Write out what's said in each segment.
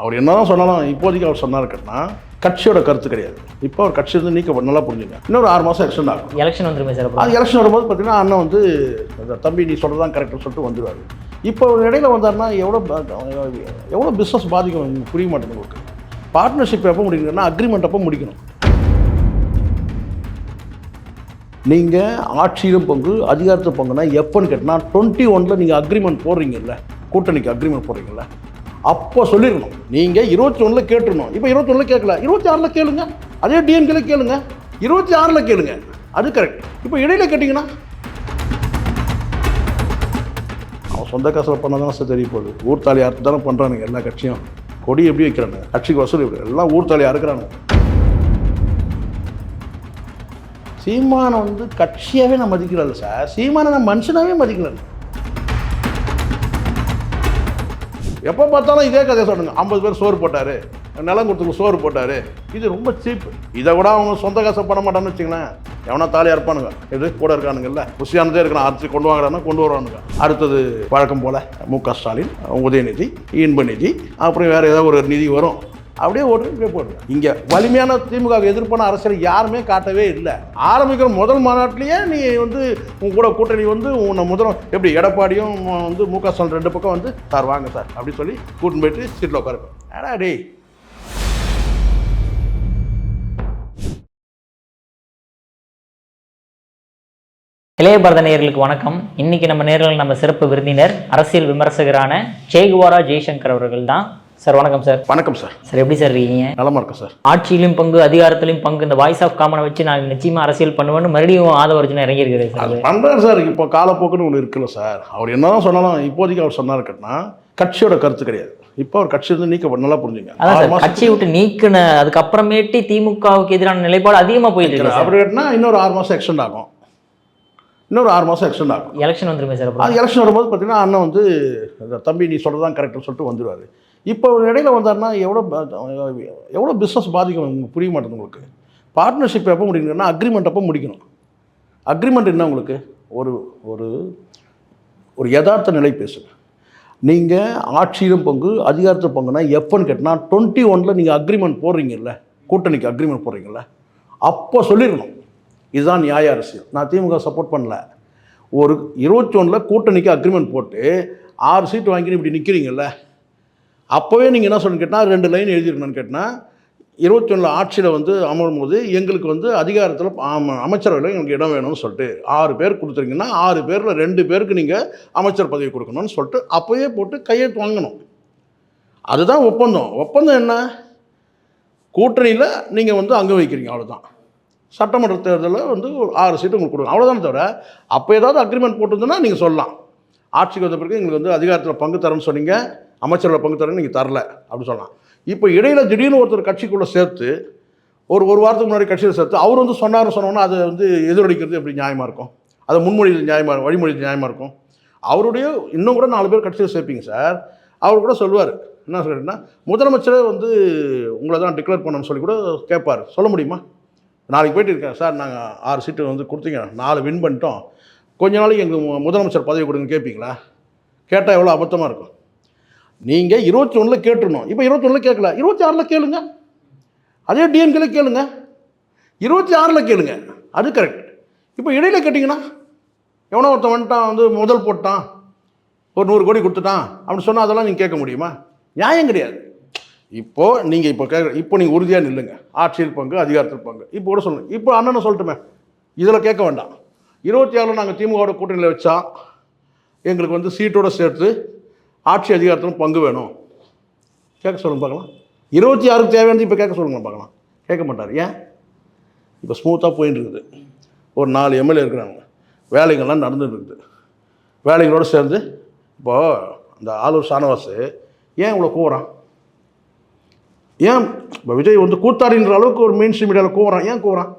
அவர் என்னதான் சொன்னாலும் இப்போதைக்கு அவர் சொன்னாருன்னா கட்சியோட கருத்து கிடையாது. இப்போ அவர் கட்சி வந்து நீக்க நல்லா புரிஞ்சுங்க. இன்னொரு ஆறு மாதம் எக்ஸ்டெண்ட் ஆகும். எலெக்ஷன் வந்துருமே சார் அது எலெக்ஷன் வரும்போது பார்த்தீங்கன்னா அண்ணன் வந்து தம்பி நீ சொல்கிறதான் கரெக்ட்னு சொல்லிட்டு வந்துடுவார் இப்போ ஒரு இடையில வந்தாருன்னா எவ்வளோ எவ்வளோ பிஸ்னஸ் பாதிக்கும் புரிய மாட்டேங்குது உங்களுக்கு. பார்ட்னர்ஷிப் எப்போ முடிக்கணும்னா அக்ரிமெண்ட் அப்போ முடிக்கணும். நீங்கள் ஆட்சியிலும் பங்கு அதிகாரத்தில் பங்குனா எப்போன்னு கேட்டால் டுவெண்ட்டி ஒனில் நீங்கள் அக்ரிமெண்ட் போடுறீங்கல்ல கூட்டணிக்கு அக்ரிமெண்ட் போடுறீங்கல்ல அப்போ சொல்லிடணும். நீங்கள் இருபத்தி ஒன்றில் கேட்டுருணும் இப்போ இருபத்தி ஒன்றில் கேட்கல. இருபத்தி ஆறில் கேளுங்க. அதே டிஎம்கேல கேளுங்க இருபத்தி ஆறில் கேளுங்க. அது கரெக்ட் இப்போ இடையில கேட்டிங்கன்னா? அவன் சொந்த காசில் பண்ணதான் சார் தெரிய போகுது. ஊர் தாலி அறுத்து தானே பண்ணுறானுங்க எல்லா கட்சியும். கொடி எப்படி வைக்கிறானுங்க? கட்சிக்கு வசூல் எப்படி? எல்லாம் ஊர் தாலி சீமானை வந்து கட்சியாகவே நான் மதிக்கிறேன் சார். சீமானை நான் மனுஷனாகவே மதிக்கிறேன் எப்போ பார்த்தாலும் இதே கதையை சொல்லுங்க. ஐம்பது பேர் சோறு போட்டார். நிலம் கொடுத்துக்கு சோறு போட்டார். இது ரொம்ப சீப் இதை விட அவங்க சொந்த காசை பண்ண மாட்டான்னு வச்சுங்களேன் எவனா தாலியாக இருப்பானுங்க இது கூட இருக்கானுங்கல்ல. ருசியானதே இருக்கான் அரிசி கொண்டு வாங்குறானா கொண்டு வருவானுங்க. அடுத்தது வழக்கம் போல் மு க ஸ்டாலின் உதயநிதி இன்பநிதி அப்புறம் வேறு ஏதாவது ஒரு நிதி வரும். அப்படியே ஓட்டு இப்படியே போடுங்க இங்கே வலிமையான திமுக எதிர்ப்பான அரசியல் யாருமே காட்டவே இல்லை. ஆரம்பிக்கிற முதல் மாநாட்டிலேயே நீ வந்து உன் கூட கூட்டணி வந்து உன்னை முதல் எப்படி எடப்பாடியும் வந்து மு க ஸ்டாலின் ரெண்டு பக்கம் வந்து சார் வாங்க சார் அப்படின்னு சொல்லி கூட்டின்னு போயிட்டு சீட்டில் உட்காருப்பேன் ஏடா டேய். இளைய பாரத வணக்கம். இன்னைக்கு நம்ம நேரில் நம்ம சிறப்பு விருந்தினர் அரசியல் விமர்சகரான சேகுவாரா ஜெய்சங்கர் அவர்கள் தான் சார் வணக்கம் சார். வணக்கம் சார். சார் எப்படி சார் இருக்கீங்க? நலமா இருக்கேன் சார். ஆட்சியிலும் பங்கு அதிகாரத்திலும் பங்கு இந்த வாய்ஸ் ஆஃப் காமனை வச்சு நான் நிச்சயமா அரசியல் பண்ணுவேன்னு மறுபடியும் ஆதவர்ஜுனா இறங்கியிருக்கிறேன் சார். பண்ணுறாரு சார். இப்போ காலப்போக்குன்னு ஒன்று இருக்குல்ல சார். அவர் என்னதான் சொன்னாலும் இப்போதைக்கு அவர் சொன்னார் கேட்டால் கட்சியோட கருத்து கிடையாது. இப்போ அவர் கட்சி வந்து நீக்க நல்லா புரிஞ்சுங்க. அதான் கட்சியை விட்டு நீக்கின அதுக்கப்புறமேட்டு திமுகவுக்கு எதிரான நிலைப்பாடு அதிகமா போயிட்டு இருக்கு சார். அப்படி கேட்டால் இன்னொரு ஆறு மாதம் எக்ஸ்டெண்ட் ஆகும். இன்னொரு ஆறு மாதம் எக்ஸ்டெண்ட் ஆகும். எலெக்ஷன் வந்துருமே சார் அது எலெக்ஷன் வரும்போது பார்த்தீங்கன்னா அண்ணன் வந்து தம்பி நீ சொல்கிறதான் கரெக்ட்னு சொல்லிட்டு வந்துடுவார் இப்போ ஒரு இடையில வந்தாருன்னா எவ்வளோ எவ்வளோ பிஸ்னஸ் பாதிக்கும் உங்களுக்கு? புரிய மாட்டேங்குது உங்களுக்கு. பார்ட்னர்ஷிப் எப்போ முடிக்கணும்னா அக்ரிமெண்ட் அப்போ முடிக்கணும். அக்ரிமெண்ட் என்ன உங்களுக்கு? ஒரு ஒரு ஒரு யதார்த்த நிலை பேசுங்க. நீங்கள் ஆட்சியிலும் பங்கு அதிகாரத்தில் பங்குனா எப்போன்னு கேட்டால் டுவெண்ட்டி ஒனில் நீங்கள் அக்ரிமெண்ட் போடுறீங்கல்ல கூட்டணிக்கு அக்ரிமெண்ட் போடுறீங்கல்ல அப்போ சொல்லிடணும். இதுதான் நியாய அரசியல். நான் திமுக சப்போர்ட் பண்ணல. ஒரு இருபத்தி ஒன்றில் கூட்டணிக்கு அக்ரிமெண்ட் போட்டு ஆறு சீட் வாங்கி இப்படி நிற்கிறீங்கல்ல அப்போவே நீங்கள் என்ன சொல்லணும் கேட்டால் ரெண்டு லைன் எழுதியிருக்கணும்னு கேட்டால் இருபத்தொன்னில் ஆட்சியில் வந்து அமரும் போது எங்களுக்கு வந்து அதிகாரத்தில் அமைச்சரவையில் எங்களுக்கு இடம் வேணும்னு சொல்லிட்டு ஆறு பேர் கொடுத்துருங்கன்னா ஆறு பேரில் ரெண்டு பேருக்கு நீங்கள் அமைச்சர் பதவி கொடுக்கணும்னு சொல்லிட்டு அப்போயே போட்டு கையெழுத்து வாங்கணும் அதுதான் ஒப்பந்தம். ஒப்பந்தம் என்ன? கூட்டணியில் நீங்கள் வந்து அங்கே வைக்கிறீங்க அவ்வளோதான் சட்டமன்ற தேர்தலில் வந்து ஒரு ஆறு சீட்டு உங்களுக்கு கொடுக்கணும். அவ்வளோதான் தவிர அப்போ ஏதாவது அக்ரிமெண்ட் போட்டிருந்ததுன்னா நீங்கள் சொல்லலாம். ஆட்சிக்கு வந்த பிறகு எங்களுக்கு வந்து அதிகாரத்தில் பங்கு தரேன்னு சொன்னீங்க. அமைச்சரோட பங்கு தரேன்னு நீங்கள் தரல அப்படின்னு சொன்னான். இப்போ இடையில திடீர்னு ஒருத்தர் கட்சிக்குள்ளே சேர்த்து ஒரு ஒரு வாரத்துக்கு முன்னாடி கட்சியில் சேர்த்து அவர் வந்து சொன்னார்னு சொன்னோன்னா அதை வந்து எதிரொலிக்கிறது எப்படி நியாயமாக இருக்கும்? அதை முன்மொழியில் நியாயமாக வழிமொழி நியாயமாக இருக்கும்? அவருடைய இன்னும் கூட நாலு பேர் கட்சியில் சேர்ப்பீங்க சார். அவர் கூட சொல்லுவார். என்ன சொல்கிறேன்னா முதலமைச்சரே வந்து உங்களை தான் டிக்ளேர் பண்ணணும்னு சொல்லி கூட கேட்பார். சொல்ல முடியுமா? நாளைக்கு போயிட்டு இருக்கேன் சார். நாங்கள் ஆறு சீட்டு வந்து கொடுத்தீங்க. நாலு வின் பண்ணிட்டோம். கொஞ்ச நாளைக்கு எங்கள் முதலமைச்சர் பதவி கொடுங்க கேட்பீங்களா கேட்டால் எவ்வளோ அபத்தமாக இருக்கும்? நீங்கள் இருபத்தி ஒன்றில் கேட்டுருணும் இப்போ இருபத்தி ஒன்றில் கேட்கல. இருபத்தி ஆறில் கேளுங்க. அதே டிஎம்கேல கேளுங்க இருபத்தி ஆறில் கேளுங்க. அது கரெக்ட் இப்போ இடையில கேட்டிங்கன்னா எவனோ ஒருத்தன் வந்துட்டான் வந்து முதல் போட்டான் ஒரு நூறு கோடி கொடுத்துட்டான் அப்படின்னு சொன்னால் அதெல்லாம் நீங்கள் கேட்க முடியுமா? நியாயம் கிடையாது. இப்போது நீங்கள் இப்போ கேட்க இப்போ நீங்கள் உறுதியாக நில்லுங்க. ஆட்சியில் பங்கு அதிகாரத்தில் பங்கு. இப்போ கூட சொல்லுங்கள் இப்போ அண்ணனை சொல்லட்டுமே. இதில் கேட்க வேண்டாம். இருபத்தி ஆறில் நாங்கள் திமுகவோட கூட்டணியில் வச்சா எங்களுக்கு வந்து சீட்டோட சேர்த்து ஆட்சி அதிகாரத்திலும் பங்கு வேணும். கேட்க சொல்லுங்க பார்க்கலாம். இருபத்தி ஆறுக்கு தேவையானது இப்போ கேட்க சொல்லுங்க பார்க்கலாம். கேட்க மாட்டார். ஏன்? இப்போ ஸ்மூத்தாக போயின்னு இருக்குது. ஒரு நாலு எம்எல்ஏ இருக்கிறாங்க. வேலைகள்லாம் நடந்துட்டு இருக்குது. வேலைகளோடு சேர்ந்து இப்போது அந்த ஆலூர் சானவாசு ஏன் இவ்வளோ கூவுறான்? ஏன் இப்போ விஜய் வந்து கூத்தாடின்ற அளவுக்கு ஒரு மெயின் ஸ்ட்ரீம் மீடியாவில் கூவுறான்? ஏன் கூவுறான்?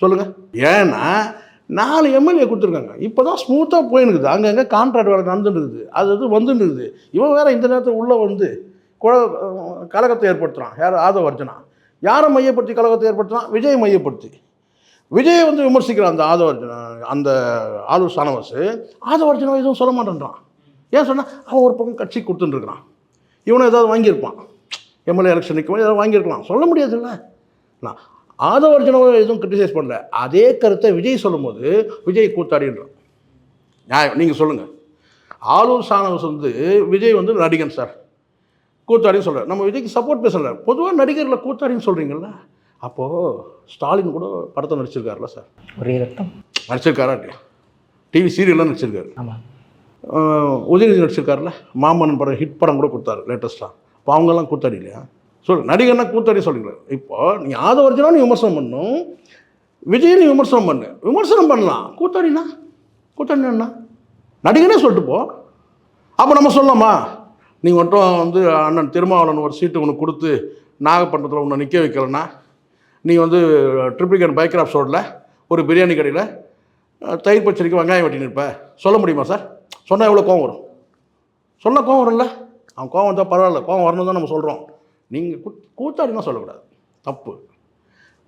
சொல்லுங்கள் ஏன்னா நாலு எம்எல்ஏ கொடுத்துருக்காங்க. இப்போ தான் ஸ்மூத்தாக போயினுக்குது. அங்கங்கே கான்ட்ராக்ட் வேலை நடந்துட்டு இருக்குது அது அது வந்துட்டு இருக்குது இவன் வேறு இந்த நேரத்தில் உள்ளே வந்து குழ கலகத்தை ஏற்படுத்துகிறான் யார் ஆதவ அர்ஜுனா. யாரை மையப்படுத்தி கலகத்தை ஏற்படுத்துகிறான் விஜய் மையப்படுத்தி. விஜயை வந்து விமர்சிக்கிறான் அந்த ஆதவ அர்ஜுனா அந்த ஆலூர் சானவாஸ் ஆதவ அர்ஜுனா எதுவும் சொல்ல மாட்டேன்றான். ஏன் சொன்னால் அவன் ஒரு பக்கம் கட்சி கொடுத்துட்டுருக்குறான் இவனை ஏதாவது வாங்கியிருப்பான். எம்எல்ஏ எலெக்ஷன் நிற்கும் இதெல்லாம் வாங்கியிருக்கலாம். சொல்ல முடியாதுல்ல. நான் ஆதவர்ஜனவை எதுவும் கிரிட்டிசைஸ் பண்ணல. அதே கருத்தை விஜய் சொல்லும்போது விஜய் கூத்தாடின்றான் நியாயம். நீங்கள் சொல்லுங்கள் ஆலூர் சானவஸ் வந்து விஜய் வந்து நடிகன் சார். கூத்தாடின்னு சொல்கிறார் நம்ம விஜய்க்கு சப்போர்ட் பேசல. பொதுவாக நடிகரில் கூத்தாடின்னு சொல்கிறீங்களா அப்போது ஸ்டாலின் கூட படத்தை நடிச்சிருக்காருல்ல சார். ஒரே ரத்தம். நடிச்சிருக்காரா டிவி சீரியல்லாம் நடிச்சிருக்காரு. ஆமாம் உதயநிதி நடிச்சிருக்காருல்ல. மாமன்னன் படம் ஹிட் படம் கூட கொடுத்தாரு லேட்டஸ்ட்டாக இப்போ அவங்கெல்லாம் கூத்தாடி இல்லையா? சொல்லு நடிகர்னா கூத்தடி சொல்லுங்க இப்போ நீ ஆதவர்ஜனா நீ விமர்சனம் பண்ணும் விஜய் நீ விமர்சனம் பண்ணு. விமர்சனம் பண்ணலாம். கூத்தாடினா? கூத்தாடினா நடிகனே சொல்லிட்டு போ. அப்போ நம்ம சொல்லலாமா? நீ மட்டும் வந்து அண்ணன் திருமாவளவன் ஒரு சீட்டு உனக்கு கொடுத்து நாகப்பட்டினத்தில் உன்னை நிற்க வைக்கலன்னா நீ வந்து ட்ரிப்ளிகன் பைக்ராஃப் கிராஃப்ட் ரோடில் ஒரு பிரியாணி கடையில் தயிர் பச்சடிக்கு வெங்காயம் வெட்டின்னு இருப்ப. சொல்ல முடியுமா சார்? சொன்னால் எவ்வளோ கோவம் வரும்? சொன்னால் கோவம் வரும்ல? அவன் கோவம் வந்தால் பரவாயில்ல கோவம் வரணும் தான் நம்ம சொல்கிறோம் நீங்கள் கூத்தாடினா சொல்லக்கூடாது. தப்பு.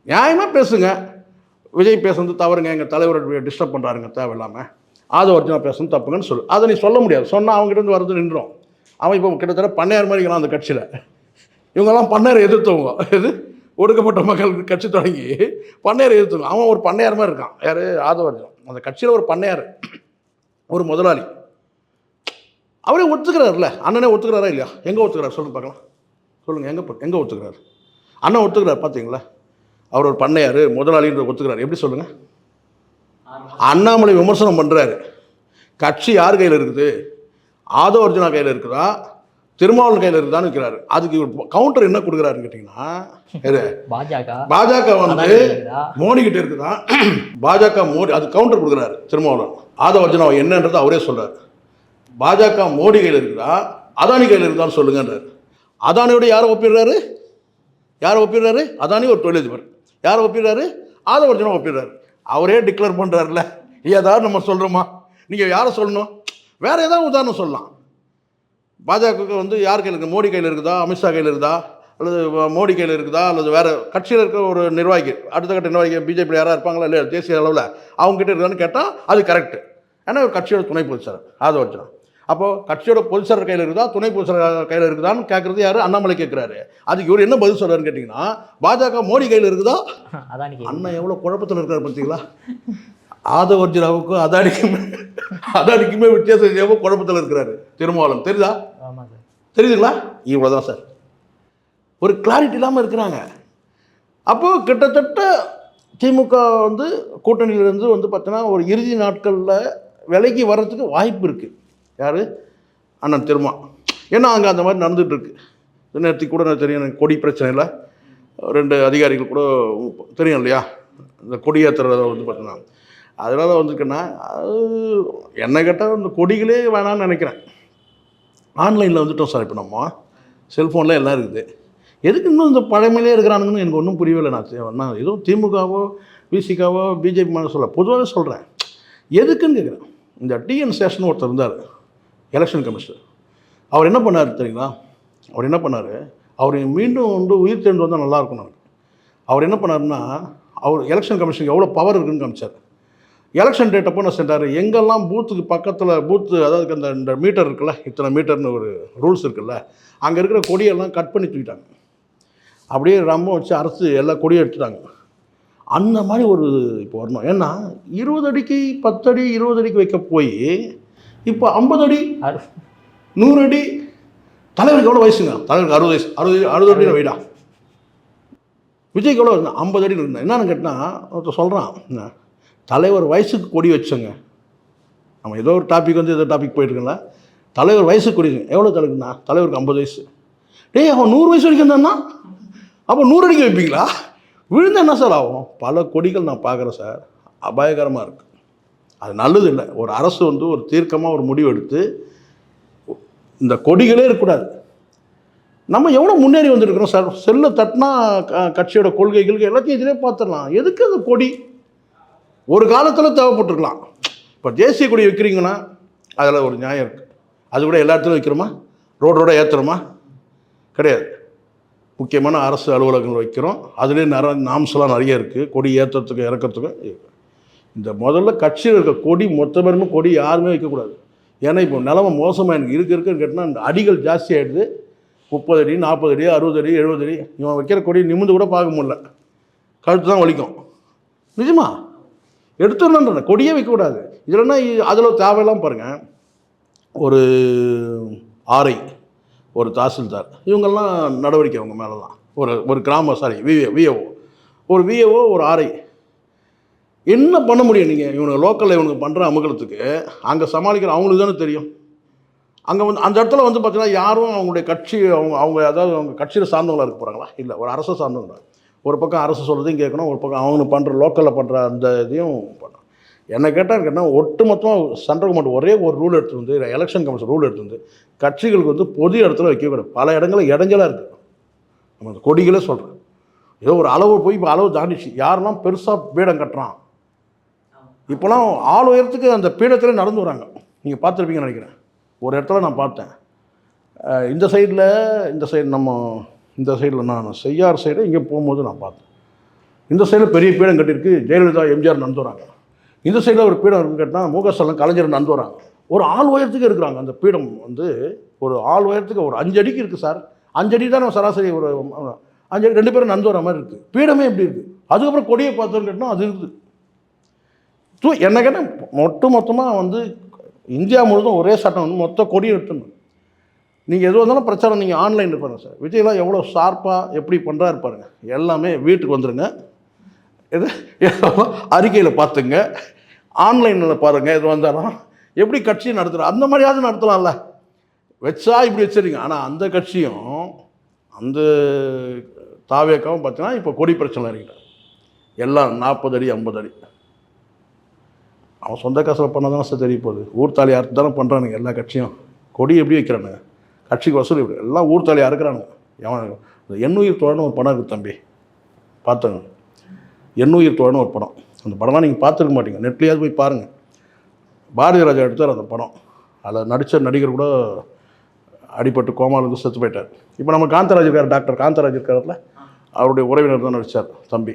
நியாயமாக பேசுங்க. விஜய் பேசுறது தவறுங்க. எங்கள் தலைவர் டிஸ்டர்ப் பண்ணுறாருங்க தேவையில்லாமல் ஆதோ ஒரிஜினல் பேசணும் தப்புங்கன்னு சொல்லு. அதை நீ சொல்ல முடியாது. சொன்னால் அவங்ககிட்ட இருந்து வரது நின்றோம். அவன் இப்போ கிட்டத்தட்ட பண்ணையார் மாதிரி அந்த கட்சியில். இவங்கெல்லாம் பண்ணையாரை எதிர்த்தவங்க. எது? ஒடுக்கப்பட்ட மக்களுக்கு கட்சி தொடங்கி பண்ணையார் எதிர்த்தவங்க. அவன் ஒரு பண்ணையார் மாதிரி இருக்கான். யார்? ஆதவர்ஜனம் அந்த கட்சியில் ஒரு பண்ணையார். ஒரு முதலாளி. அவரே ஒத்துக்கிறாருல்ல. அண்ணனே ஒத்துக்கிறாரா இல்லையா? எங்கே ஒத்துக்கிறார்? சொல்லுங்க பார்க்கலாம். சொல்லுங்கள் எங்கே எங்கே ஒத்துக்கிறார்? அண்ணன் ஒத்துக்கிறார் பார்த்தீங்களா அவர் ஒரு பண்ணையார் முதலாளின்ற ஒத்துக்கிறார். எப்படி சொல்லுங்கள் அண்ணாமலை விமர்சனம் பண்ணுறாரு கட்சி யார் கையில் இருக்குது? ஆதவ அர்ஜுனா கையில் இருக்குதா? திருமாவளவன் கையில் இருக்குதான்னு இருக்கிறாரு அதுக்கு கவுண்டர் என்ன கொடுக்குறாருன்னு கேட்டிங்கன்னா பாஜக. பாஜக வந்து? மோடி கிட்ட இருக்குதா? பாஜக மோடி அது கவுண்டர் கொடுக்குறாரு திருமாவளவன். ஆதவ அர்ஜுனா என்னன்றது அவரே சொல்றாரு. பாஜக மோடி கையில் இருக்குதா? அதானி கையில் இருக்குதான்னு சொல்லுங்கன்றாரு. அதானியோட யாரை ஒப்பிடுறாரு? யாரை ஒப்பிடுறாரு? அதானி ஒரு தொழிலதிபர். யாரை ஒப்பிடுறாரு? ஆதவ ஒப்பிடுறாரு. அவரே டிக்ளேர் பண்ணுறாருல ஏதாவது நம்ம சொல்கிறோமா நீங்கள் யாரை சொல்லணும்? வேறு ஏதாவது உதாரணம் சொல்லலாம். பாஜக வந்து யார் கையில் இருக்குது மோடி கையில் இருக்குதா? அமித்ஷா கையில் இருக்குதா? அல்லது மோடி கையில் இருக்குதா? அல்லது வேறு கட்சியில் இருக்கிற ஒரு நிர்வாகி அடுத்த கட்ட நிர்வாகி பிஜேபி யாராக இருப்பாங்களா? இல்லையா? தேசிய அளவில். அவங்ககிட்ட இருக்கான்னு கேட்டால் அது கரெக்டு ஏன்னா ஒரு கட்சியோட துணை பொதுச்சார் ஆதவ அர்ஜுனா அப்போது கட்சியோட பொதுச்சர் கையில் இருக்குதா? துணை பொதுச்சர் கையில் இருக்குதான்னு கேட்குறது யார்? அண்ணாமலை கேட்குறாரு அதுக்கு இவர் என்ன பதில் சொல்றாருன்னு கேட்டிங்கன்னா பாஜக மோடி கையில் இருக்குதா? அதானிக்கு அண்ணன் எவ்வளோ குழப்பத்தில் இருக்காரு பார்த்தீங்களா ஆதவர்ஜுனாவுக்கும் அதானிக்குமே அதானிக்குமே வித்தியாசம் எவ்வளோ குழப்பத்தில் இருக்கிறாரு. திருமாவளம் தெரியுதா? தெரியுதுங்களா? இவ்வளோ தான் சார். ஒரு கிளாரிட்டி இல்லாமல் இருக்கிறாங்க. அப்போது கிட்டத்தட்ட திமுக வந்து கூட்டணியிலேருந்து வந்து பார்த்தீங்கன்னா ஒரு இறுதி நாட்களில் விலைக்கு வர்றதுக்கு வாய்ப்பு இருக்குது யார்? அண்ணன் திருமா. ஏன்னா அங்கே அந்த மாதிரி நடந்துகிட்ருக்கு இருக்கு நேரத்துக்கு கூட எனக்கு தெரியும் எனக்கு கொடி பிரச்சனையில் ரெண்டு அதிகாரிகள் கூட தெரியும் இல்லையா? இந்த கொடியேற்றுறத வந்து பார்த்தீங்கன்னா. அதனால் வந்துருக்குன்னா அது என்னை கேட்டால் இந்த கொடிகளே வேணாம்னு நினைக்கிறேன். ஆன்லைனில் வந்துட்டோம் சார் இப்போ நம்ம. செல்ஃபோனில் எல்லாம் இருக்குது. எதுக்கு இன்னும் இந்த பழமையிலே இருக்கிறானுங்கன்னு எனக்கு ஒன்றும் புரியவில்லை. நான் நான் ஏதோ திமுகவோ விசிகாவோ பிஜேபி மேலே சொல்ல பொதுவாகவே சொல்கிறேன் எதுக்குன்னு கேட்குறேன் இந்த டிஎன் சேஷன் ஒருத்தர் இருந்தார். எலெக்ஷன் கமிஷனர் அவர் என்ன பண்ணார் தெரியுங்களா? அவர் என்ன பண்ணார்? அவர் மீண்டும் வந்து உயிர் தேர்ந்து வந்தால் நல்லாயிருக்கும் நமக்கு. அவர் என்ன பண்ணாருன்னா அவர் எலெக்ஷன் கமிஷனுக்கு எவ்வளோ பவர் இருக்குன்னு காமிச்சார். எலெக்ஷன் டேட் அப்போ என்ன செஞ்சார்? எங்கெல்லாம் பூத்துக்கு பக்கத்தில் பூத்து அதாவது அந்த இந்த மீட்டர் இருக்குல்ல இத்தனை மீட்டர்னு ஒரு ரூல்ஸ் இருக்குல்ல அங்கே இருக்கிற கொடியெல்லாம் கட் பண்ணி தூக்கிட்டாங்க. அப்படியே ரொம்ப வச்சு அரசு எல்லா கொடியும் எடுத்துட்டாங்க. அந்த மாதிரி ஒரு இப்போ வரணும். ஏன்னா இருபது அடிக்கு பத்து அடி இருபது அடிக்கு வைக்க போய் இப்போ ஐம்பது அடி நூறு அடி தலைவருக்கு எவ்வளோ வயசுங்க? தலைவருக்கு அறுபது வயசு அறுபது அறுபது அடி வைடா. விஜய்க்கு எவ்வளோ இருந்தா ஐம்பது அடி இருந்தா என்னன்னு கேட்டால் ஒருத்தர் சொல்கிறான் தலைவர் வயசுக்கு கொடி வச்சோங்க. நம்ம ஏதோ ஒரு டாபிக் வந்து ஏதோ டாபிக் போயிட்டுருக்கல தலைவர் வயசுக்கு கொடி வச்சுங்க. எவ்வளோ தலைவருக்குண்ணா தலைவருக்கு ஐம்பது வயசு. டேய் அவன் நூறு வயசு வரைக்கும் இருந்தான்னா? அப்போ நூறு அடிக்கு வைப்பீங்களா? விழுந்தா என்ன சார் ஆகும்? பல கொடிகள் நான் பார்க்குறேன் சார். அபாயகரமாக இருக்குது அது நல்லது இல்லை ஒரு அரசு வந்து ஒரு தீர்க்கமாக ஒரு முடிவு எடுத்து இந்த கொடிகளே இருக்கக்கூடாது. நம்ம எவ்வளோ முன்னேறி வந்துருக்கிறோம் சார்? செல்லை தட்டினா க- கட்சியோட கொள்கைகளுக்கு எல்லாத்தையும் இதிலே பார்த்துடலாம். எதுக்கு அந்த கொடி? ஒரு காலத்தில் தேவைப்பட்டிருக்கலாம். இப்போ தேசிய கொடி வைக்கிறீங்கன்னா அதில் ஒரு நியாயம் இருக்குது அது கூட எல்லா இடத்துலையும் வைக்கிறோமா? ரோடு ரோட ஏற்றுறோமா கிடையாது. முக்கியமான அரசு அலுவலகங்கள் வைக்கிறோம். அதுலேயே நிறைய நாம்ஸ்லாம் நிறைய இருக்குது கொடி ஏற்றுறதுக்கு இறக்கிறதுக்கு இந்த முதல்ல கட்சியில் இருக்க கொடி மொத்தமருமே கொடி யாருமே வைக்கக்கூடாது. ஏன்னா இப்போ நிலமை மோசமாக எனக்கு இருக்க இருக்குன்னு கேட்டால் இந்த அடிகள் ஜாஸ்தி ஆகிடுது முப்பது அடி நாற்பது அடி அறுபது அடி எழுபது அடி இவன் வைக்கிற கொடி நிமிந்து கூட பார்க்க முடியல. கழுத்து தான் வலிக்கும். நிஜமா? எடுத்துடணுன்ற கொடியே வைக்கக்கூடாது. இதுலன்னா அதில் தேவையெல்லாம் பாருங்கள் ஒரு ஆரை ஒரு தாசில்தார் இவங்கெல்லாம் நடவடிக்கை அவங்க மேலே தான் ஒரு ஒரு கிராம சாரி விஏ விஏஓ ஒரு விஏஓ ஒரு ஆரை. என்ன பண்ண முடியும் நீங்கள் இவனுக்கு லோக்கலில் இவனுக்கு பண்ணுற அமுகலத்துக்கு அங்கே சமாளிக்கிற அவங்களுக்கு தானே தெரியும். அங்கே வந்து அந்த இடத்துல வந்து பார்த்தீங்கன்னா யாரும் அவங்களுடைய கட்சி அவங்க அவங்க அதாவது அவங்க கட்சியில் சார்ந்தவங்களாக இருக்க போகிறாங்களா இல்லை ஒரு அரசை சார்ந்தவங்களா? ஒரு பக்கம் அரசு சொல்கிறதையும் கேட்கணும் ஒரு பக்கம் அவங்க பண்ணுற லோக்கலில் பண்ணுற அந்த இதையும் பண்ணணும். என்ன கேட்டால் கேட்டால் ஒட்டுமொத்தமாக சென்ட்ரல் கவர்மெண்ட் ஒரே ஒரு ரூல் எடுத்து வந்து எலெக்ஷன் கமிஷன் ரூல் எடுத்து வந்து கட்சிகளுக்கு வந்து பொது இடத்துல வைக்கக்கூடாது பல இடங்களில் இடைஞ்சலாக இருக்குது நம்ம அந்த கொடிகளே சொல்கிறேன் ஏதோ ஒரு அளவு போய் இப்போ அளவு தாண்டிச்சு. யாரெல்லாம் பெருசாக பீடம் கட்டுறான்? இப்போலாம் ஆள் உயரத்துக்கு அந்த பீடத்தில் நடந்து வராங்க. நீங்கள் பார்த்துருப்பீங்கன்னு நினைக்கிறேன். ஒரு இடத்துல நான் பார்த்தேன். இந்த சைடில் இந்த சைடு நம்ம இந்த சைடில் நான் செய்யார் சைடு இங்கே போகும்போது நான் பார்த்தேன். இந்த சைடில் பெரிய பீடம் கட்டியிருக்கு. ஜெயலலிதா எம்ஜிஆர் நடந்து வராங்க. இந்த சைடில் ஒரு பீடம் இருக்குன்னு கேட்டால் முக ஸ்டாலின் கலைஞர் நடந்து வராங்க. ஒரு ஆள் உயரத்துக்கு இருக்கிறாங்க. அந்த பீடம் வந்து ஒரு ஆள் உயரத்துக்கு ஒரு அஞ்சு அடிக்கு இருக்குது சார். அஞ்சு அடி தான் நம்ம சராசரி ஒரு அஞ்சு ரெண்டு பேரும் நடந்து வர மாதிரி இருக்குது பீடமே எப்படி இருக்குது அதுக்கப்புறம் கொடியை பார்த்தோன்னு கேட்டால் அது இருக்குது தூ என்ன கேட்டால் மொட்டு மொத்தமாக வந்து இந்தியா முழுதும் ஒரே சட்டம் வந்து மொத்த கொடி எடுத்துடணும் நீங்கள் எது வந்தாலும் பிரச்சாரம் நீங்கள் ஆன்லைனில் பாருங்கள் சார். விஜய்லாம் எவ்வளோ ஷார்ப்பாக எப்படி பண்ணுறாரு இருப்பாருங்க எல்லாமே வீட்டுக்கு வந்துடுங்க எது அறிக்கையில் பார்த்துங்க. ஆன்லைனில் பாருங்கள் எது வந்தாலும். எப்படி கட்சியும் நடத்துகிறோம் அந்த மாதிரியாவது நடத்தலாம்ல. வச்சா இப்படி வச்சுருங்க. ஆனால் அந்த கட்சியும் அந்த தாவேக்காவும் பார்த்தீங்கன்னா இப்போ கொடி பிரச்சனை இருக்குது எல்லாம் நாற்பது அடி ஐம்பது அடி. அவன் சொந்த காசில் பண்ண தானே சார் தெரிய போகுது. ஊர் தாலி தானே பண்ணுறானுங்க எல்லா கட்சியும். கொடி எப்படி வைக்கிறானுங்க? கட்சிக்கு வசூல் எப்படி? எல்லாம் ஊர் தாலி அறுக்கிறானுங்க. எவன் எண்ணுயிர் தோழன்னு ஒரு படம் இருக்குது தம்பி. பார்த்தங்க எண்ணுயிர் தோழன்னு ஒரு படம். அந்த படம்லாம் நீங்கள் பார்த்துருக்க மாட்டீங்க. நெட்லேயாவது போய் பாருங்கள் பாரதி ராஜா எடுத்தார் அந்த படம். அதில் நடித்த நடிகர் கூட அடிபட்டு கோமாலுக்கு செத்து போயிட்டார். இப்போ நம்ம காந்தராஜ் இருக்கார் டாக்டர் காந்தராஜ் இருக்கார்ல அவருடைய உறவினர் தான் நடித்தார் தம்பி.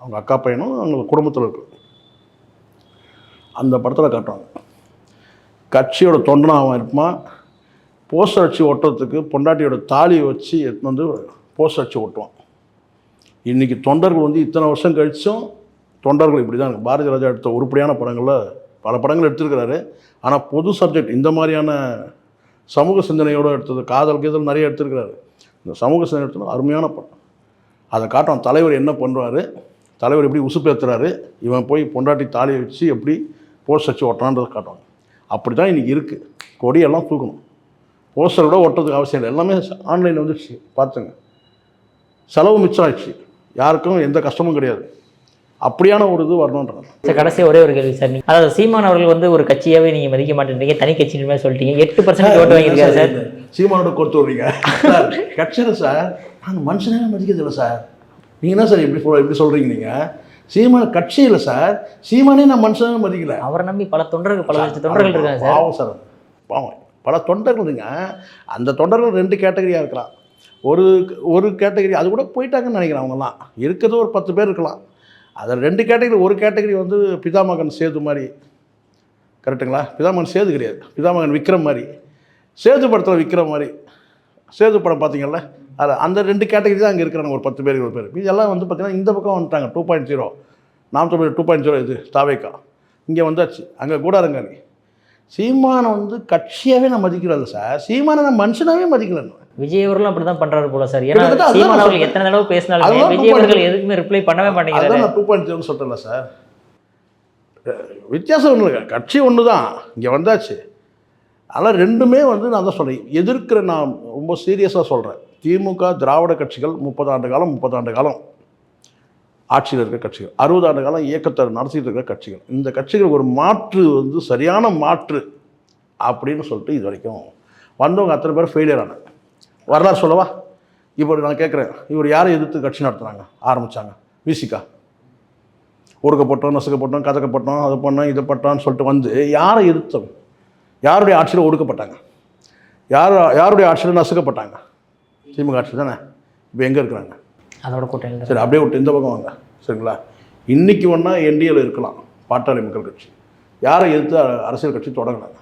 அவங்க அக்கா பையனும் அவங்க குடும்பத்தில் இருக்குது அந்த படத்தில் காட்டுவாங்க. கட்சியோட தொண்டனாக அவன் இருப்பான். போஸ்டர் அடிச்சு ஒட்டுறதுக்கு பொண்டாட்டியோட தாலியை வச்சு எடுத்துன்னு வந்து போஸ்டர் அடிச்சு ஒட்டுவான். இன்றைக்கி தொண்டர்கள் வந்து இத்தனை வருஷம் கழிச்சும் தொண்டர்கள் இப்படி தான் பாரதி ராஜா எடுத்த உருப்படியான படங்களில் பல படங்கள் எடுத்திருக்கிறாரு. ஆனால் பொது சப்ஜெக்ட் இந்த மாதிரியான சமூக சிந்தனையோடு எடுத்தது காதல் கீதல் நிறைய எடுத்திருக்கிறாரு. இந்த சமூக சிந்தனை எடுத்தது அருமையான படம். அதை காட்டுவான். தலைவர் என்ன பண்ணுறாரு தலைவர் எப்படி உசுப்பேற்றுறாரு இவன் போய் பொண்டாட்டி தாலியை வச்சு எப்படி போஸ்ட் வச்சு ஒட்டுறான்றதை காட்டுவாங்க. அப்படி தான் இன்றைக்கி இருக்குது கொடியெல்லாம் தூக்கணும். போஸ்டர் கூட ஒட்டுறதுக்கு அவசியம் இல்லை. எல்லாமே ஆன்லைனில் வந்துடுச்சு பார்த்துங்க. செலவு மிச்சம் ஆயிடுச்சு. யாருக்கும் எந்த கஷ்டமும் கிடையாது. அப்படியான ஒரு இது வரணுன்றாங்க சார் கடைசி ஒரே ஒரு கேள்வி சார். நீங்க- அதாவது சீமான் அவர்கள் வந்து ஒரு கட்சியாவே நீங்க மதிக்க மாட்டேன்றீங்க தனி கட்சியின் மாதிரி சொல்லிட்டீங்க. எட்டு பர்சன்ட் ஓட்டு வாங்கியிருக்காரு சார் சீமானோட கொடுத்து விட்றீங்க. சார் கட்சியில் சார் நாங்கள் மனுஷனே மதிக்கிறது இல்லை சார். நீங்கள் என்ன சார் இப்படி சொல் இப்படி சொல்கிறீங்க நீங்கள் சீமான கட்சி இல்லை சார். சீமானே நான் மனுஷனே மதிக்கல. அவரை நம்பி பல தொண்டர்கள் பல லட்சம் தொண்டர்கள் இருக்காங்க சார். பாவம் சார். பாவம். பல தொண்டர்களுங்க அந்த தொண்டர்கள் ரெண்டு கேட்டகரியாக இருக்கலாம். ஒரு ஒரு கேட்டகரி அது கூட போயிட்டாங்கன்னு நினைக்கிறேன் அவங்கெல்லாம். இருக்கிறது ஒரு பத்து பேர் இருக்கலாம். அதில் ரெண்டு கேட்டகரி ஒரு கேட்டகரி வந்து பிதாமகன் சேது மாதிரி. கரெக்டுங்களா பிதாமகன் சேது கிடையாது. பிதாமகன் விக்ரம் மாதிரி. சேது படத்தில் விக்ரம் மாதிரி. சேது படம் பார்த்தீங்கல்ல? அது அந்த ரெண்டு கேட்டகரி தான் அங்கே இருக்கிறாங்க ஒரு பத்து பேர் இருபது பேர். இது எல்லாம் வந்து பார்த்தீங்கன்னா இந்த பக்கம் வந்துட்டாங்க. டூ பாயிண்ட் ஜீரோ நாம் தமிழ் டூ பாயிண்ட் ஜீரோ இது தாவேக்கா. இங்கே வந்தாச்சு. அங்கே கூடாரங்காலி சீமானை வந்து கட்சியாகவே நான் மதிக்கிறதில்ல சார். சீமானை நான் மனுஷனாவே மதிக்கலன்னு விஜய் அவர்களும் அப்படிதான் பண்றாரு போல சார். ஏன்னா சீமான் அவர்கள். எத்தனை தடவை பேசினாலுமே விஜய் அவர்கள் எதுக்குமே ரிப்ளை பண்ணவே மாட்டேங்கிறாரு. நான் டூ பாயிண்ட் ஜீரோன்னு சொல்கிறேன்ல சார். வித்தியாசம் இல்லை கட்சி ஒன்று தான் இங்கே வந்தாச்சு. அதனால் ரெண்டுமே வந்து நான் தான் சொல்கிறேன் எதிர்க்கிற நான் ரொம்ப சீரியஸாக சொல்கிறேன் திமுக திராவிட கட்சிகள் முப்பது ஆண்டு காலம் முப்பது ஆண்டு காலம் ஆட்சியில் இருக்கிற கட்சிகள். அறுபது ஆண்டு காலம் இயக்கத்தை நடத்திட்டு இருக்கிற கட்சிகள். இந்த கட்சிகள் ஒரு மாற்று வந்து சரியான மாற்று அப்படின்னு சொல்லிட்டு இது வரைக்கும் வந்தவங்க அத்தனை பேர் ஃபெயிலியர் ஆனாங்க. வரலாறு சொல்லவா? இப்போ நான் கேட்குறேன் இவர் யாரை எதிர்த்து கட்சி நடத்துனாங்க ஆரம்பித்தாங்க விசிகா ஒடுக்கப்பட்டோம் நசுக்கப்பட்டோம் கதக்கப்பட்டோம் அது பண்ணோம் இது பட்டோம்னு சொல்லிட்டு வந்து யாரை எதிர்த்தோம் யாருடைய ஆட்சியில் ஒடுக்கப்பட்டாங்க? யார் யாருடைய ஆட்சியில் நசுக்கப்பட்டாங்க? திமுக ஆட்சி தானே? இப்போ எங்கே இருக்கிறாங்க? அதோட கூட்டணி சரி அப்படியே விட்டு இந்த பக்கம் வாங்க. சரிங்களா? இன்னைக்கு ஒன்றா என்டிஏல இருக்கலாம் பாட்டாளி மக்கள் கட்சி. யாரை எதிர்த்து அரசியல் கட்சி தொடங்கினாங்க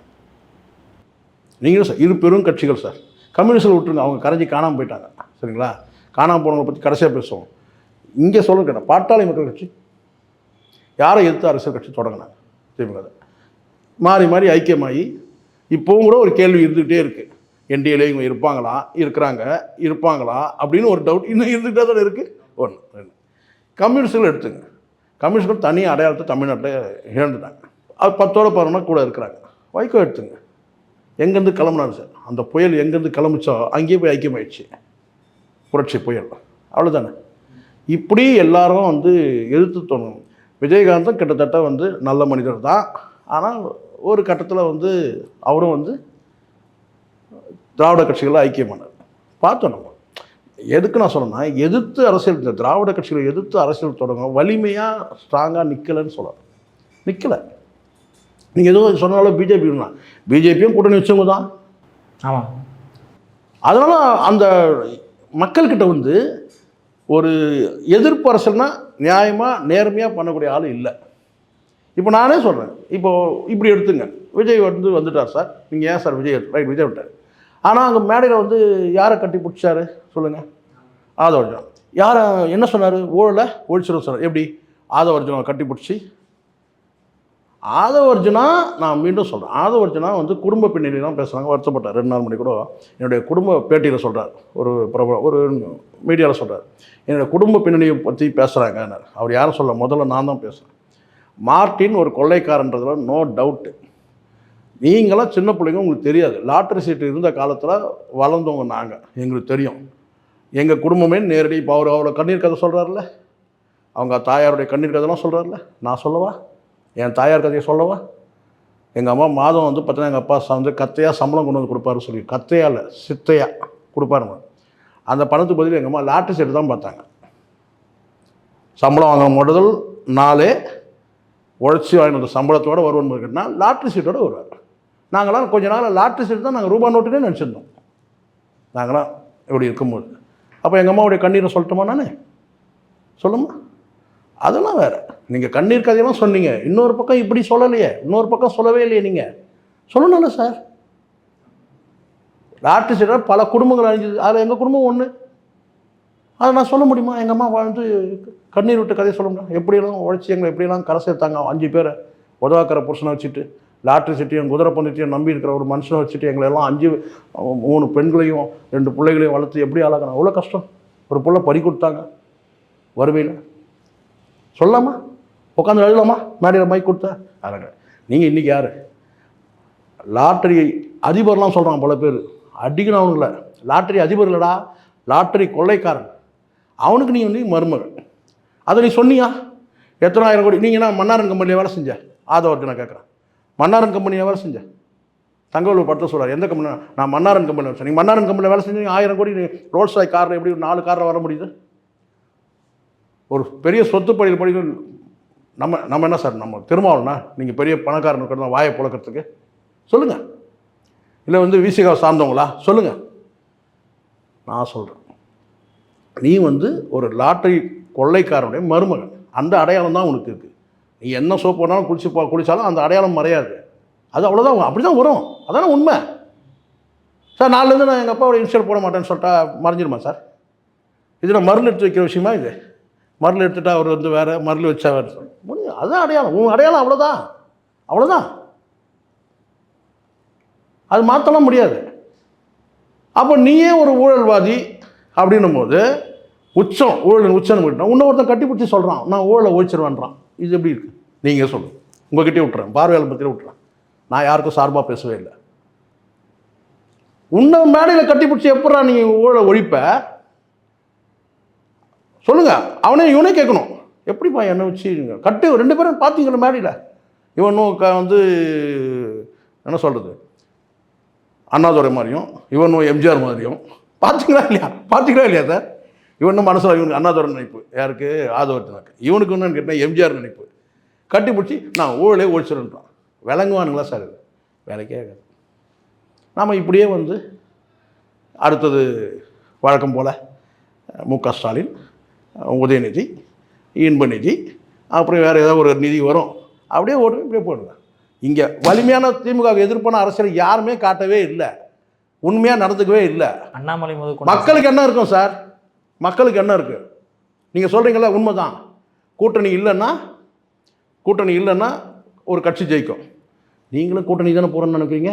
நீங்களும் சார் இரு பெரும் கட்சிகள் சார். கம்யூனிஸ்டில் விட்டுருங்க அவங்க கரைஞ்சி காணாமல் போயிட்டாங்க. சரிங்களா? காணாமல் போனவங்களை பற்றி கடைசியாக பேசுவோம். இங்கே சொல்ல கேட்டேன் பாட்டாளி மக்கள் கட்சி யாரை எதிர்த்து அரசியல் கட்சி தொடங்கினாங்க திமுக. மாறி மாறி ஐக்கியமாகி இப்போவும் கூட ஒரு கேள்வி இருந்துகிட்டே இருக்குது என்டிஏலே இவங்க இருப்பாங்களா? இருக்கிறாங்க. இருப்பாங்களா? அப்படின்னு ஒரு டவுட் இன்னும் இருந்துகிட்டே தான் இருக்குது ஒன்று ரெண்டு. கம்யூனிஸ்டுகள் எடுத்துங்க. கம்யூனிஸ்டுகள் தனி அடையாளத்தை தமிழ்நாட்டில் இழந்துட்டாங்க. அது பத்தோட பதினொன்னா கூட இருக்கிறாங்க. வைகோ எடுத்துங்க. எங்கேருந்து கிளம்புனாரு சார்? அந்த புயல் எங்கேருந்து கிளம்பிச்சோ அங்கேயே போய் ஐக்கியமாயிடுச்சு. புரட்சி புயல். அவ்வளோதானே இப்படி எல்லாரும் வந்து எதிர்த்து தோணும். விஜயகாந்தும் கிட்டத்தட்ட வந்து நல்ல மனிதர் தான். ஆனால் ஒரு கட்டத்தில் வந்து அவரும் வந்து திராவிட கட்சிகளில் ஐக்கியமானார். பார்த்தோம் நம்ம. எதுக்கு நான் சொல்லணும்னா எதிர்த்து அரசியல் இந்த திராவிட கட்சிகளை எதிர்த்து அரசியல் தொடங்க வலிமையாக ஸ்ட்ராங்காக நிற்கலைன்னு சொல்லலாம் நிற்கலை நீங்கள் எதுவும் சொன்னாலும் பிஜேபி பிஜேபியும் கூட்டணி வச்சவங்க தான். ஆமாம் அதனால் அந்த மக்கள்கிட்ட வந்து ஒரு எதிர்ப்பு அரசியல்னா நியாயமாக நேர்மையாக பண்ணக்கூடிய ஆள் இல்லை. இப்போ நானே சொல்கிறேன் இப்போ இப்படி எடுத்துங்க. விஜய் வந்து வந்துட்டார் சார். நீங்கள் ஏன் சார் விஜய் ரைட் விஜய் விட்டார் ஆனால் அங்கே மேடையில் வந்து யாரை கட்டி பிடிச்சாரு? சொல்லுங்கள் ஆதவர்ஜனம் யாரை என்ன சொன்னார்? ஊழலை ஒழிச்சிடும் சொன்னார். எப்படி? ஆதவர்ஜனம் கட்டி பிடிச்சி. ஆதவர்ஜனா நான் மீண்டும் சொல்கிறேன் ஆதவர்ஜனா வந்து குடும்ப பின்னணி தான் பேசுகிறாங்க வருத்தப்பட்டார். ரெண்டு நாள் மணி கூட என்னுடைய குடும்ப பேட்டியில் சொல்கிறார் ஒரு பிரபல ஒரு மீடியாவில் சொல்கிறார் என்னுடைய குடும்ப பின்னணியை பற்றி பேசுகிறாங்க அவர் யாரும் சொல்ல முதல்ல நான் தான் பேசுகிறேன் மார்ட்டின் ஒரு கொள்ளைக்காரன்றதுல நோ டவுட்டு நீங்களாம் சின்ன பிள்ளைங்க உங்களுக்கு தெரியாது. லாட்டரி சீட்டு இருந்த காலத்தில் வளர்ந்தவங்க நாங்கள் எங்களுக்கு தெரியும். எங்கள் குடும்பமே நேரடி இப்போ அவர் அவரோட கண்ணீர் கதை சொல்கிறாருல்ல அவங்க தாயாருடைய கண்ணீர் கதைலாம் சொல்கிறாருல்ல நான் சொல்லவா? என் தாயார் கதையை சொல்லவா? எங்கள் அம்மா மாதம் வந்து பார்த்தீங்கன்னா எங்கள் அப்பா ச- வந்து கத்தையாக சம்பளம் கொண்டு வந்து கொடுப்பாரு சொல்லி கத்தையால் இல்லை சித்தையா கொடுப்பாருங்க. அந்த பணத்துக்கு பதில் எங்கள் அம்மா லாட்ரி சீட்டு தான் பார்த்தாங்க. சம்பளம் வாங்க முதல் நாளே உழைச்சி வாங்கின சம்பளத்தோடு சம்பளத்தோட கேட்டால் லாட்ரி சீட்டோட வருவார் நாங்களாம் கொஞ்ச நாள் லாட்ரி சீட் தான் நாங்கள் ரூபா நோட்டுனே நினச்சிருந்தோம். நாங்களாம் இப்படி இருக்கும்போது. அப்போ எங்கள் அம்மாவுடைய கண்ணீரை சொல்லட்டுமா நானே? சொல்லுமா? அதெல்லாம் வேறு. நீங்கள் கண்ணீர் கதையெல்லாம் சொன்னீங்க. இன்னொரு பக்கம் இப்படி சொல்லலையே. இன்னொரு பக்கம் சொல்லவே இல்லையே நீங்கள் சொல்லணும்ல சார் லாட்ரி சீட்டை பல குடும்பங்கள் அழிஞ்சது அதில் எங்கள் குடும்பம் ஒன்று அதை நான் சொல்ல முடியுமா? எங்கள் அம்மா வாழ்ந்து கண்ணீர் விட்டு கதையை சொல்ல முடியும் எப்படியெல்லாம் உழைச்சி எங்களை எப்படியெல்லாம் கரை சேர்த்தாங்க? அஞ்சு பேரை உதவாக்கிற புருஷனை வச்சுட்டு. லாட்ரி சீட்டையும் குதிரை பந்தயத்தையும் நம்பி இருக்கிற ஒரு மனுஷனை வச்சுட்டு எங்களெல்லாம் அஞ்சு மூணு பெண்களையும் ரெண்டு பிள்ளைகளையும் வளர்த்து எப்படி ஆளாக்கணும் அவ்வளோ கஷ்டம். ஒரு பிள்ளை பறி கொடுத்தாங்க. வருவையில் சொல்லாமா? உட்காந்து எழுதலாமா? மேடையில் மைக் கொடுத்தா? அதனால் நீங்கள் இன்றைக்கி யார்? லாட்டரி அதிபர்லாம் சொல்கிறாங்க பல பேர். அடிக்கணும் அவனுங்கள. லாட்டரி அதிபர் இல்லடா. லாட்டரி கொள்ளைக்காரன். அவனுக்கு நீ வந்து மருமகள் அதை நீ சொன்னியா? எத்தனாயிரம் கோடி. நீங்கள் என்ன மன்னாரன் கம்பெனியில் வேலை செஞ்ச? நான் கேட்குறேன். மன்னாரன் கம்பெனியை வேலை செஞ்சேன் தங்கவேலூர் படத்தை சொல்கிறார் எந்த கம்பெனி நான் மன்னாரன் கம்பெனியில் வேலை நீங்கள் மன்னாரன் கம்பெனியில் வேலை செஞ்சீங்க ஆயிரம் கோடி நீ ரோல்ஸ் காரில் எப்படி நாலு காரில் வர முடியுது? ஒரு பெரிய சொத்து பணியில் படிக்க நம்ம நம்ம என்ன சார் நம்ம திருமாவளனா நீங்கள் பெரிய பணக்காரன் இருக்கிறதா வாயை புழக்கிறதுக்கு. சொல்லுங்கள் இல்லை வந்து விசிகா சார்ந்தவங்களா? சொல்லுங்கள் நான் சொல்கிறேன் நீ வந்து ஒரு லாட்டரி கொள்ளைக்காரனுடைய மருமகன். அந்த அடையாளம் தான் உனக்கு இருக்குது நீ என்ன சோப்பு வேணாலும் குளிச்சு போ குளித்தாலும் அந்த அடையாளம் மறையாது. அது அவ்வளோதான் அப்படி தான் வரும். அதான உண்மை? சார் நாலுலேருந்து நான் எங்கள் அப்பாவோட இன்ஷியல் போட மாட்டேன்னு சொல்லிட்டா மறைஞ்சிருமா சார்? இது நான் மருந்து எடுத்து வைக்கிற விஷயமா இது? மருந்து எடுத்துட்டா அவர் வந்து வேறு மருந்து வச்சா வேறு முடியும். அதுதான் அடையாளம். உன் அடையாளம் அவ்வளோதான் அவ்வளோதான் அது மாற்றலாம் முடியாது. அப்போ நீயே ஒரு ஊழல்வாதி அப்படின்னும் போது உச்சம் ஊழல் உச்சம் போயிட்டான் இன்னொருத்தன் கட்டி பிடிச்சி சொல்கிறான் நான் ஊழலை ஒழிச்சிருவேன்றான். இது எப்படி இருக்குது நீங்கள் சொல்லு. உங்ககிட்டயே விட்டுறேன். பார்வையாளர் பற்றியே விட்டுறேன். நான் யாருக்கும் சார்பாக பேசவே இல்லை. உன்னை மேடையில் கட்டி பிடிச்சி எப்படா நீ ஊழலை ஒழிப்ப? சொல்லுங்க. அவனே இவனே கேட்கணும். எப்படிப்பா என்னை வச்சு கட்டு ரெண்டு பேரும் பார்த்தீங்களா மேடையில்? இவனும் க வந்து என்ன சொல்கிறது அண்ணாதுரை மாதிரியும் இவனும் எம்ஜிஆர் மாதிரியும். பார்த்தீங்களா இல்லையா? பார்த்தீங்களா இல்லையா சார் இவனும் மனசில் இவனுக்கு அண்ணாதுரை நினைப்பு. யாருக்கு? ஆதவர்த்தனுக்கு இவனுக்கு என்னன்னு கேட்டால் எம்ஜிஆர் நினைப்பு. கட்டி பிடிச்சி நான் ஊழலே ஒழிச்சிருன்றான் விளங்குவானுங்களா சார் இது வேலைக்கே ஆகாது. நாம் இப்படியே வந்து அடுத்தது வழக்கம் போல் மு க ஸ்டாலின் உதயநிதி இன்பநிதி அப்புறம் வேறு ஏதாவது ஒரு நிதி வரும். அப்படியே ஓட்டு இப்படியே போடுங்க. இங்கே வலிமையான திமுக எதிர்ப்பான அரசியல் யாருமே காட்டவே இல்லை. உண்மையாக நடந்துக்கவே இல்லை. அண்ணாமலை முதல் மக்களுக்கு என்ன இருக்கும் சார்? மக்களுக்கு என்ன இருக்குது நீங்கள் சொல்கிறீங்களா உண்மைதான். கூட்டணி இல்லைன்னா கூட்டணி இல்லைன்னா ஒரு கட்சி ஜெயிக்கும். நீங்களும் கூட்டணி தானே போகிறேன்னு நினைக்கிறீங்க?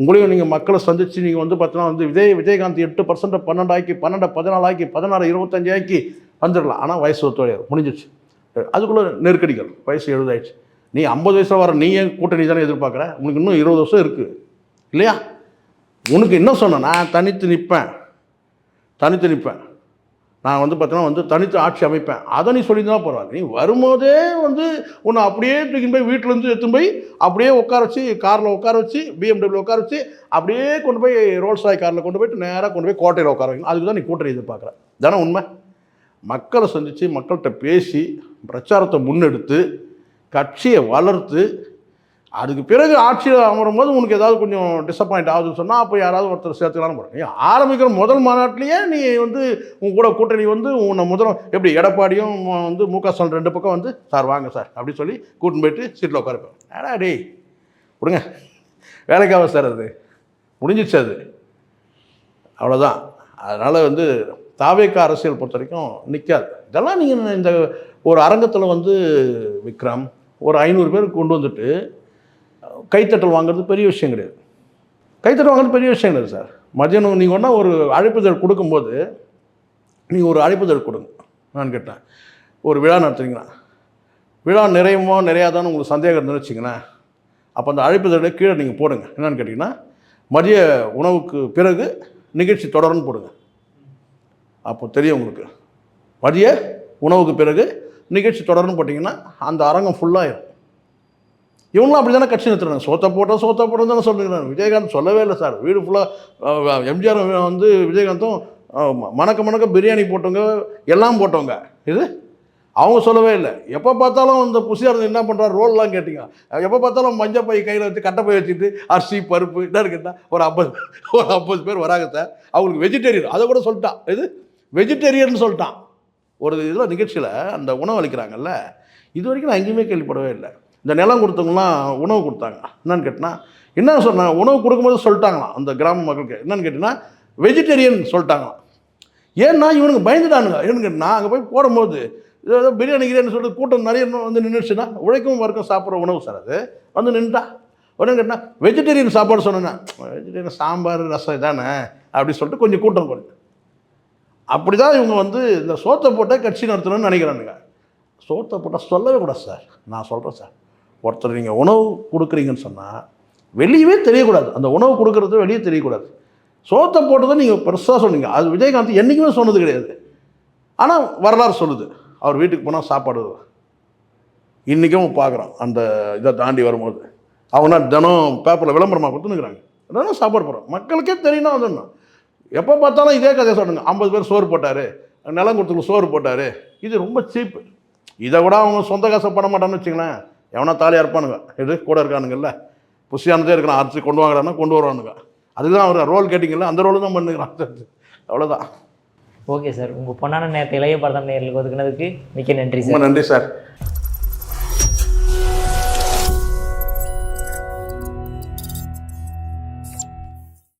உங்களையும் நீங்கள் மக்களை சந்தித்து நீங்கள் வந்து பார்த்தீங்கன்னா வந்து விஜய் விஜயகாந்த் எட்டு பர்சன்ட் பன்னெண்டு ஆக்கி பன்னெண்டு பதினாலு ஆக்கி பதினாறு இருபத்தஞ்சு ஆக்கி வந்துடலாம். ஆனால் வயசு ஒத்துழையாது முடிஞ்சிச்சு அதுக்குள்ளே நெருக்கடிகள். வயசு எழுதாயிடுச்சு. நீ ஐம்பது வயசில் வர நீ ஏன் கூட்டணி தானே எதிர்பார்க்குற? உனக்கு இன்னும் இருபது வருஷம் இருக்குது இல்லையா? உனக்கு என்ன சொன்னேன் நான் தனித்து நிற்பேன் தனித்து நிற்பேன் நான் வந்து பார்த்தீங்கன்னா வந்து தனித்து ஆட்சி அமைப்பேன். அதை நீ சொல்லியிருந்தா பரவாயில்ல. நீ வரும்போதே வந்து உன்னை அப்படியே தூக்கின்னு போய் வீட்டிலேருந்து எடுத்துன்னு போய் அப்படியே உட்கார வச்சு காரில் உட்கார வச்சு பிஎம்டபிள்யூ உட்கார வச்சு அப்படியே கொண்டு போய் ரோல்ஸ் ராய் காரில் கொண்டு போயிட்டு நேராக கொண்டு போய் கோட்டையில் உட்கார வைக்கணும். அதுக்கு தான் நீ கூட்டணி எதிர்பார்க்குற. தானே உண்மை? மக்களை சந்தித்து மக்கள்கிட்ட பேசி பிரச்சாரத்தை முன்னெடுத்து கட்சியை வளர்த்து அதுக்கு பிறகு ஆட்சியில் அமரும்போது உனக்கு ஏதாவது கொஞ்சம் டிசப்பாயிண்ட் ஆகுதுன்னு சொன்னால் அப்போ யாராவது ஒருத்தர் சேர்த்துக்கலாம்னு போகிறோம் நீ ஆரம்பிக்கிற முதல் மாநாட்டிலேயே நீ வந்து உன் கூட கூட்டணி வந்து உன்னை முதல் எப்படி எடப்பாடியும் வந்து மு க ஸ்டாலின் ரெண்டு பக்கம் வந்து சார் வாங்க சார் அப்படின்னு சொல்லி கூட்டின்னு போயிட்டு சீட்டில் உட்காருப்பேன் ஏடா டேய் கொடுங்க வேலைக்காக சார் அது. முடிஞ்சிச்சு அது. அவ்வளோதான் அதனால் வந்து தாவேக்க அரசியல் பொறுத்த வரைக்கும் நிற்காது இதெல்லாம் நீங்கள் இந்த ஒரு அரங்கத்தில் வந்து விக்ரம் ஒரு ஐநூறு பேர் கொண்டு வந்துட்டு கைத்தட்டல் வாங்குறது பெரிய விஷயம் கிடையாது. கைத்தட்டல் வாங்குறது பெரிய விஷயம் கிடையாது சார். மதியானம் நீங்கள் ஒன்றா ஒரு அழைப்புதல் கொடுக்கும்போது நீங்கள் ஒரு அழைப்புதல் கொடுங்க. நான் கேட்டேன். ஒரு விழா நடத்துறீங்களா? விழா நிறையுமோ நிறையாதான்னு உங்களுக்கு சந்தேகம் இருந்துன்னு வச்சிங்களேன் அப்போ அந்த அழைப்புதலை கீழே நீங்கள் போடுங்க. என்னென்னு கேட்டிங்கன்னா மதிய உணவுக்கு பிறகு நிகழ்ச்சி தொடரும்னு போடுங்க. அப்போ தெரியும் உங்களுக்கு. மதிய உணவுக்கு பிறகு நிகழ்ச்சி தொடரும்னு போட்டிங்கன்னா அந்த அரங்கம் ஃபுல்லாகிடும் இவங்களும் அப்படி தானே கட்சி நிறுத்துறாங்க? சோத்த போட்டோம் சோத்த போட்டோம் தானே சொல்லுறாங்க விஜயகாந்த் சொல்லவே இல்லை சார். வீடு ஃபுல்லாக எம்ஜிஆர் வந்து விஜயகாந்தும் ம- மணக்க மணக்க பிரியாணி போட்டவங்க எல்லாம் போட்டவங்க. இது? அவங்க சொல்லவே இல்லை. எப்போ பார்த்தாலும் இந்த புசியார் என்ன பண்ணுறாரு ரோல்லாம் கேட்டிங்க. எப்போ பார்த்தாலும் மஞ்சள் பை கையில் வச்சு கட்டை பை வச்சுட்டு அரிசி பருப்பு என்ன இருக்குன்னா ஒரு ஐம்பது ஒரு ஐம்பது பேர் வராங்க சார். அவங்களுக்கு வெஜிடேரியன் அதை கூட சொல்லிட்டான். இது? வெஜிடேரியன் சொல்லிட்டான். ஒரு இதில் நிகழ்ச்சியில் அந்த உணவு அளிக்கிறாங்கல்ல இது வரைக்கும் நான் எங்கேயுமே கேள்விப்படவே இல்லை. இந்த நிலம் கொடுத்தவங்களாம் உணவு கொடுத்தாங்க. என்னன்னு கேட்டினா என்ன சொன்னாங்க உணவு கொடுக்கும்போது சொல்லிட்டாங்களாம் அந்த கிராம மக்களுக்கு. என்னன்னு கேட்டிங்கன்னா வெஜிடேரியன் சொல்லிட்டாங்களாம். ஏன்னா இவனுக்கு பயந்துட்டானுங்க. ஏன்னு கேட்டினா அங்கே போய் போடும்போது ஏதோ பிரியாணி கிரியாணி சொல்லிட்டு கூட்டம் நிறைய வந்து நின்றுச்சுன்னா உழைக்கும் வரைக்கும் சாப்பிட்ற உணவு சார் அது. வந்து நின்றுட்டா உடனே கேட்டினா வெஜிடேரியன் சாப்பாடு சொன்னேன் வெஜிடேரியன் சாம்பார் ரசம் இதானே? அப்படி சொல்லிட்டு கொஞ்சம் கூட்டம் கொஞ்சம் அப்படி தான் இவங்க வந்து இந்த சோத்தை போட்டால் கட்சி நடத்தணும்னு நினைக்கிறானுங்க. சோத்தை போட்டால் சொல்லவே கூடாது சார். நான் சொல்கிறேன் சார். ஒருத்தர் நீங்கள் உணவு கொடுக்குறீங்கன்னு சொன்னால் வெளியவே தெரியக்கூடாது. அந்த உணவு கொடுக்குறது வெளியே தெரியக்கூடாது. சோத்தை போட்டதை நீங்கள் பெருசாக சொன்னீங்க. அது விஜயகாந்த் என்றைக்குமே சொன்னது கிடையாது. ஆனால் வரலாறு சொல்லுது. அவர் வீட்டுக்கு போனால் சாப்பாடு இன்றைக்கும் பார்க்குறோம் அந்த இதை தாண்டி வரும்போது. அவங்க தினம் பேப்பரில் விளம்பரமாக கொடுத்துனுக்குறாங்க தினம் சாப்பாடு போகிறோம் மக்களுக்கே தெரியணும் வந்துடணும் எப்போ பார்த்தாலும் இதே கதையை சொல்லுங்க. ஐம்பது பேர் சோறு போட்டார். நிலம் கொடுத்துக்கு சோறு போட்டார். இது ரொம்ப சீப்பு இதை விட அவங்க சொந்த காசை பண்ண மாட்டான்னு வச்சுங்களேன் எவனா தாலியாக இருப்பானுங்க இது கூட இருக்கானுங்கல்ல. புஷியானதே இருக்கிறான். அரிசி கொண்டு வாங்குறான்னா கொண்டு வருவானுங்க. அதுதான் அவர் ரோல் கேட்டிங்கல்ல அந்த ரோல் தான் பண்ணுகிறான். அவ்வளோதான் ஓகே சார். உங்கள் பொன்னான நேரத்தை இளைய பரதம் நேர்களுக்கு ஒதுக்குனதுக்கு மிக்க நன்றி சார். நன்றி சார்.